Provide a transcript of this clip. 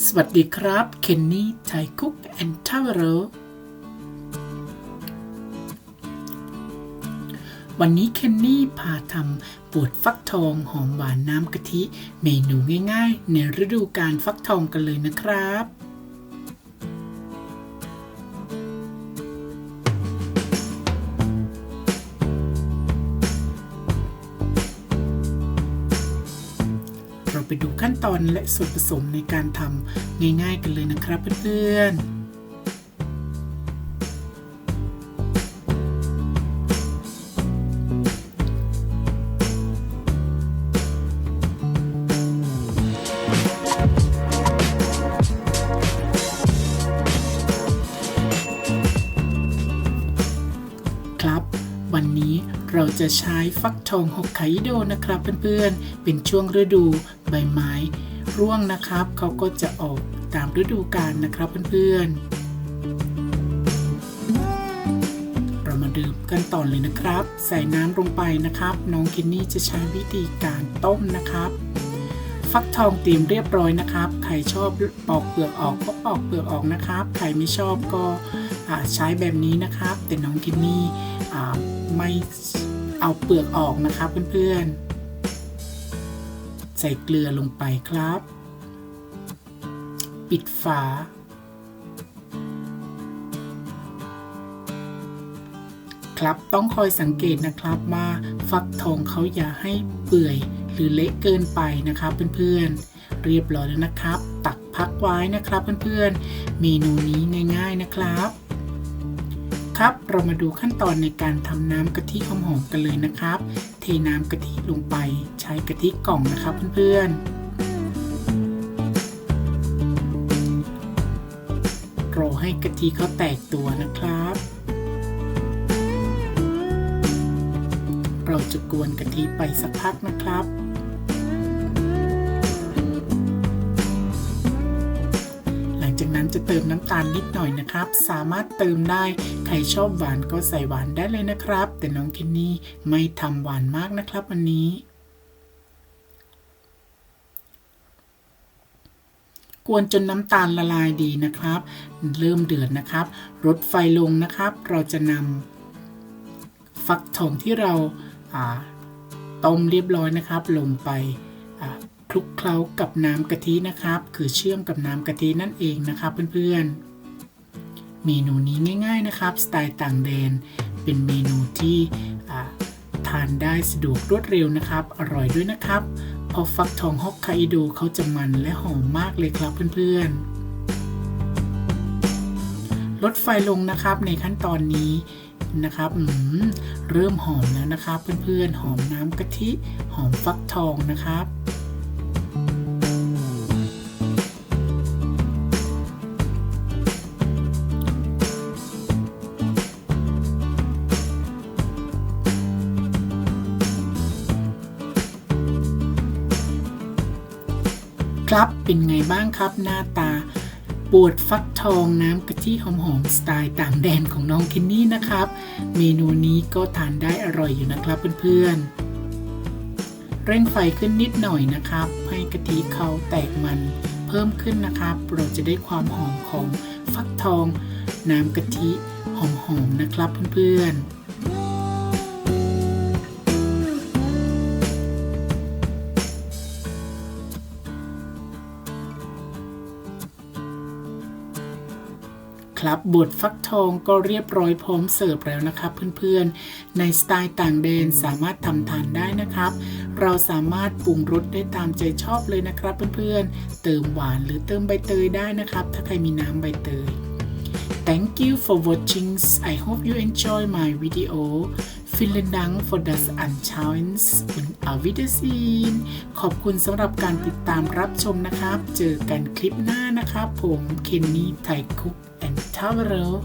สวัสดีครับเคนนี่ไทยคุกแอนทาวเรวันนี้เคนนี่พาทำปวดฟักทองหอมหวานน้ำกะทิ เมนูง่ายๆ ในฤดูการฟักทองกันเลยนะครับ เราไปดูขั้นตอนและส่วนผสมในการทำง่ายๆกันเลยนะครับเพื่อนๆ วันนี้เราจะใช้ฟักทองฮอกไกโดนะครับเพื่อนๆ เป็นช่วงฤดูใบไม้ ร่วงนะครับเขาก็จะออกตามฤดูกาลนะครับเพื่อนๆ เรามาดื่มกันต่อเลยนะครับ ใส่น้ำลงไปนะครับ น้องเคนนี่จะใช้วิธีการต้มนะครับ ฟักทองเตรียมเรียบร้อยนะครับ ใครชอบปอกเปลือกออกก็ปอกเปลือกออกนะครับ ใครไม่ชอบก็ อ่าใช้แบบนี้นะครับ แต่น้องคินนี่ไม่เอาเปลือกออกนะครับเพื่อนๆ ใส่เกลือลงไปครับ ปิดฝา ครับต้องคอยสังเกตนะครับว่าฟักทองเขาอย่าให้เปื่อยหรือเละเกินไปนะครับเพื่อนๆ เรียบร้อยแล้วนะครับ ตักพักไว้นะครับเพื่อนๆ เมนูนี้ง่าย ๆนะครับ ครับ เรามาดูขั้นตอนในการทำน้ำกะทิหอมกันเลยนะครับ เทน้ำกะทิลงไปใช้กะทิกล่องนะครับเพื่อนๆรอให้กะทิเขาแตกตัวนะครับ เราจะกวนกะทิไปสักพักนะครับ จะเติมน้ำตาลนิดหน่อยนะครับ สามารถเติมได้ ใครชอบหวานก็ใส่หวานได้เลยนะครับ แต่น้องเคนนี่ไม่ทำหวานมากนะครับวันนี้กวนจนน้ำตาลละลายดีนะครับ เริ่มเดือดนะครับลดไฟลงนะครับ เราจะนำฟักทองที่เราต้มเรียบร้อยนะครับ ลงไป คลุกเคล้ากับน้ำกะทินะครับ คือเชื่อมกับน้ำกะทินั่นเองนะครับเพื่อนๆ เมนูนี้ง่าย ๆนะครับ สไตล์ต่างแดน เป็นเมนูที่ทานได้สะดวกรวดเร็วนะครับ อร่อยด้วยนะครับพราะฟักทองฮอกไกโดเขาจะมันและหอมมากเลยครับเพื่อนๆ ลดไฟลงนะครับในขั้นตอนนี้นะครับเริ่มหอมแล้วนะครับ เพื่อนๆ หอมน้ำกะทิ หอมฟักทองนะครับ ครับ เป็นไงบ้างครับหน้าตาปวดฟักทองน้ำกะทิหอมๆสไตล์ต่างแดนของน้องเคนนี่นะครับ เมนูนี้ก็ทานได้อร่อยอยู่นะครับเพื่อนๆ เร่งไฟขึ้นนิดหน่อยนะครับ ให้กะทิเขาแตกมันเพิ่มขึ้นนะครับ เราจะได้ความหอมของฟักทอง น้ำกะทิหอมๆนะครับเพื่อนๆ ครับ บดฟักทองก็เรียบร้อยพร้อมเสิร์ฟแล้วนะครับเพื่อนๆ ในสไตล์ต่างแดนสามารถทำทานได้นะครับ เราสามารถปรุงรสได้ตามใจชอบเลยนะครับเพื่อนๆ เติมหวานหรือเติมใบเตยได้นะครับ ถ้าใครมีน้ำใบเตย Thank you for watching I hope you enjoy my video Vielen Dank für das Anschauen und auf Wiedersehen ขอบคุณสำหรับการติดตามรับชมนะครับ เจอกันคลิปหน้านะครับ ผมเคนนี่ไทยคุกแอนด์ทาวเวอร์